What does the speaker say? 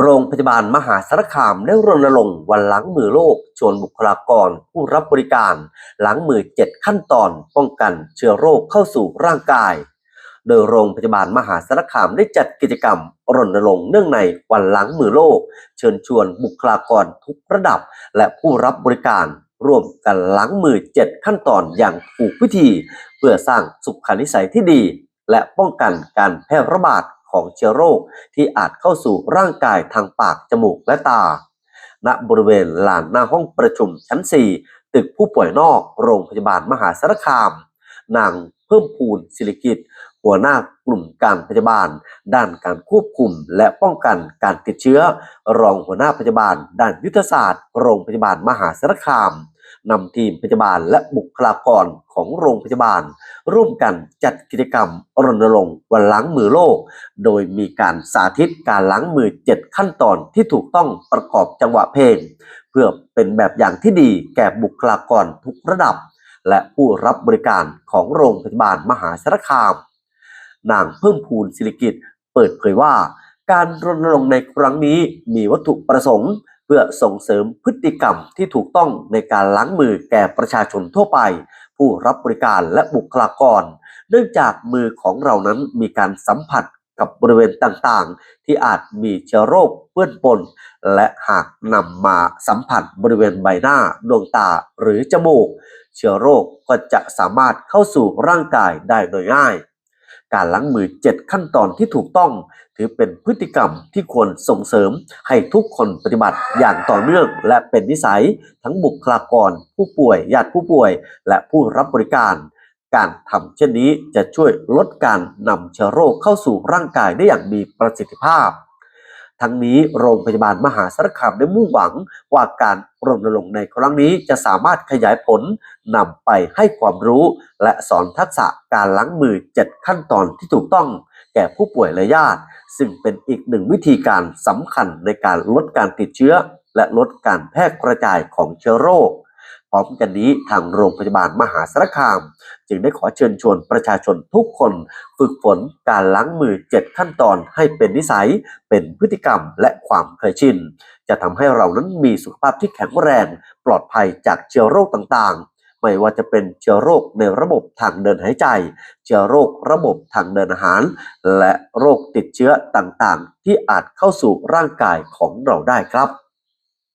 โรงพยาบาลมหาสารคามได้รณรงค์วันล้างมือโลก ชวนบุคลากรผู้รับบริการล้างมือ 7 ขั้นตอนป้องกันเชื้อโรคเข้าสู่ร่างกาย โดยโรงพยาบาลมหาสารคามได้จัดกิจกรรม รณรงค์เนื่องในวันล้างมือโลก เชิญชวนบุคลากรทุกระดับ และผู้รับบริการร่วมกันล้างมือ 7 ขั้นตอนอย่างถูกวิธี เพื่อสร้างสุขนิสัยที่ดี และป้องกันการแพร่ระบาด ของเชื้อโรคที่อาจเข้าสู่ร่างกายทางปากจมูกและตา ณบริเวณลานหน้าห้องประชุมชั้น 4 ตึกผู้ป่วยนอกโรงพยาบาลมหาสารคาม นางเพิ่มพูนศิริกิจ หัวหน้ากลุ่มการพยาบาล ด้านการควบคุมและป้องกันการติดเชื้อ รองหัวหน้าพยาบาล ด้านยุทธศาสตร์ โรงพยาบาลมหาสารคามนำทีมพยาบาลและบุคลากรของโรงพยาบาล ร่วมกันจัดกิจกรรมรณรงค์วันล้างมือโลก โดยมีการสาธิตการล้างมือ 7 ขั้นตอนที่ถูกต้องประกอบจังหวะเพลง เพื่อเป็นแบบอย่างที่ดีแก่บุคลากรทุกระดับ และผู้รับบริการของโรงพยาบาลมหาสารคาม นางเพิ่มพูนศิริกิจเปิดเผยว่า การรณรงค์ในครั้งนี้มีวัตถุประสงค์ เพื่อส่งเสริมพฤติกรรมที่ถูกต้องในการล้างมือแก่ประชาชนทั่วไป ผู้รับบริการและบุคลากร เนื่องจากมือของเรานั้นมีการสัมผัสกับบริเวณต่างๆ ที่อาจมีเชื้อโรคเปื้อนปน และหากนำมาสัมผัสบริเวณใบหน้า ดวงตาหรือจมูก เชื้อโรคก็จะสามารถเข้าสู่ร่างกายได้โดยง่าย การล้างมือ 7 ขั้นตอนที่ถูกต้อง ถือเป็นพฤติกรรมที่ควรส่งเสริมให้ทุกคนปฏิบัติอย่างต่อเนื่อง และเป็นนิสัยทั้งบุคลากร ผู้ป่วย ญาติผู้ป่วย และผู้รับบริการ การทำเช่นนี้จะช่วยลดการนำเชื้อโรคเข้าสู่ร่างกายได้อย่างมีประสิทธิภาพ ทั้งนี้โรงพยาบาลมหาสารคามได้มุ่งหวังว่าการรณรงค์ในครั้งนี้จะสามารถขยายผลนำไปให้ความรู้ และสอนทักษะการล้างมือ 7 ขั้นตอนที่ถูกต้อง แก่ผู้ป่วยและญาติ ซึ่งเป็นอีกหนึ่งวิธีการสำคัญในการลดการติดเชื้อ และลดการแพร่กระจายของเชื้อโรค พร้อมกันนี้ทางโรงพยาบาลมหาสารคาม จึงได้ขอเชิญชวนประชาชนทุกคนฝึกฝนการล้างมือ 7 ขั้นตอนให้เป็นนิสัย เป็นพฤติกรรมและความเคยชิน จะทำให้เรานั้นมีสุขภาพที่แข็งแรง ปลอดภัยจากเชื้อโรคต่างๆไม่ว่าจะเป็นเชื้อโรคในระบบทางเดินหายใจ เชื้อโรคระบบทางเดินอาหาร และโรคติดเชื้อต่างๆ ที่อาจเข้าสู่ร่างกายของเราได้ครับ